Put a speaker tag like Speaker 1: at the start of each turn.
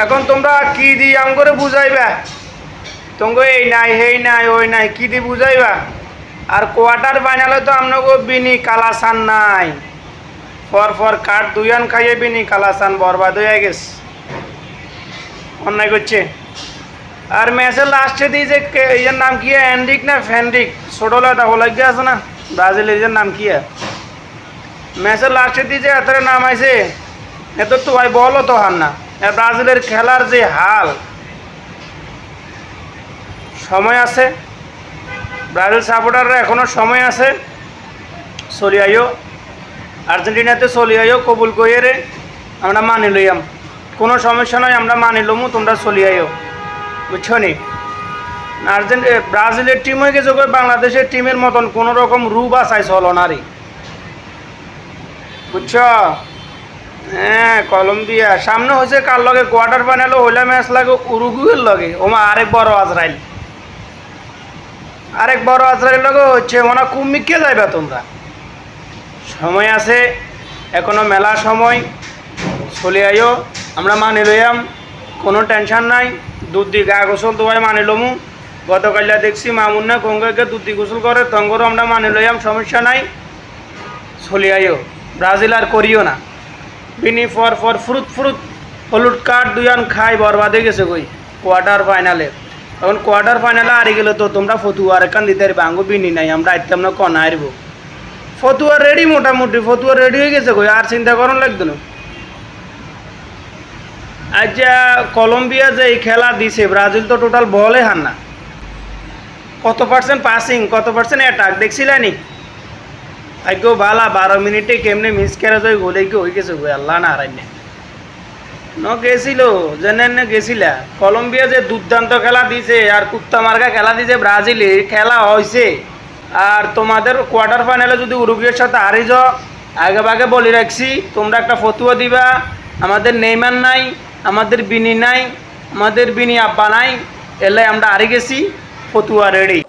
Speaker 1: এখন তোমরা কি দি আম করে বুঝাইবা? তোমাকে এই নাই হেই নাই, ওই নাই, কি দি বুঝাইবা? আর কোয়ার্টার ফাইনালে তো আপনাকে বিনি কালাসান নাই। পর পর কাঠ দুইয়ান খাইয়ে বিনি কালাসান বরবাদ হয়ে গেছে। অন্যায় করছে। আর ম্যাচের লাস্টে দিয়ে যে এর নাম কি, অ্যান্ডিক না ফ্যান্ডিক? ছোটলা তা হলাগিয়ে আছে না? ব্রাজিলের এর নাম কি ম্যাচের লাস্টে দিয়ে যে এত নাম আইছে, এত তো ভাই বলো তো হার না ব্রাজিলের খেলার যে হাল, সময় আছে। ব্রাজিল সাপোর্টাররা এখনও সময় আছে। চলি আইও আর্জেন্টিনাতে চলি কবুল করিয়ে রে আমরা মানি লইয়াম। কোনো সমস্যা নয় আমরা মানি লমু, তোমরা চলি আইও বুঝছ নি? আর্জেন্ট ব্রাজিলের টিম হয়ে গেছে বাংলাদেশের টিমের মতন কোনো রকম রূপ আসাই চলো না রে। বুঝছ? হ্যাঁ কলম্বিয়া সামনে হয়েছে কার লগে? কোয়ার্টার ফাইনালও হইলা ম্যাচ লাগে উরুগুয়ের লগে। ওমা, আরেক বড় আজরাইল। আরেক বড় আজরাইল লগে হচ্ছে মনে কুমিককে যাইবা তোমরা। সময় আছে, এখনও মেলা সময়। চলে আইও, আমরা মানি লইয়াম, কোনো টেনশন নাই। দুধ দি গা গোসল, তোমায় মানি লমু। গতকালিয়া দেখছি মামুন্না গঙ্গাকে দুধ দি গোসল করে, তঙ্গরও আমরা মানি লইয়াম, সমস্যা নাই। চলে আইও। ব্রাজিল আর করিও না। বিনি ফর ফর, ফ্রুত ফ্রুত। হলুদ কার্ড দুইয়ান খাই, বরবাদ গেছে কই? কোয়ার্টার ফাইনালে এখন কোয়ার্টার ফাইনালে হারি গেলে তো তোমরা ফতুয়া আর এখান দিতে পারবে আঙ্গু বিনি নাই, আমরা আইতাম না কনা হারবো। ফতুয়া রেডি মোটামুটি, ফতুয়া রেডি হয়ে গেছে কই, আর চিন্তা করুন লাগতো না। আচ্ছা কলম্বিয়া যে এই খেলা দিছে, ব্রাজিল তো টোটাল বলে হার না। কত পার্সেন্ট পাসিং কত পার্সেন্ট অ্যাটাক দেখছিলানি আজকে বালা, বারো মিনিটে কেমনে মিস করে যায় গোলে কি হয়ে গেছে আল্লাহ না ন গেছিল জেনে নে গেছিলা। কলম্বিয়া যে দুর্দান্ত খেলা দিছে, আর কুত্তা মার্কা খেলা দিছে ব্রাজিলে, খেলা হয়েছে আর তোমাদের কোয়ার্টার ফাইনালে যদি উরুগুয়ের সাথে হারি যাও আগে ভাগে বলে রাখছি, তোমরা একটা ফতুয়া দিবা। আমাদের নেইমার নাই, আমাদের বিনি নাই, আমাদের বিনি আব্বা নাই, এলে আমরা হারি গেছি, ফতুয়া রেডি।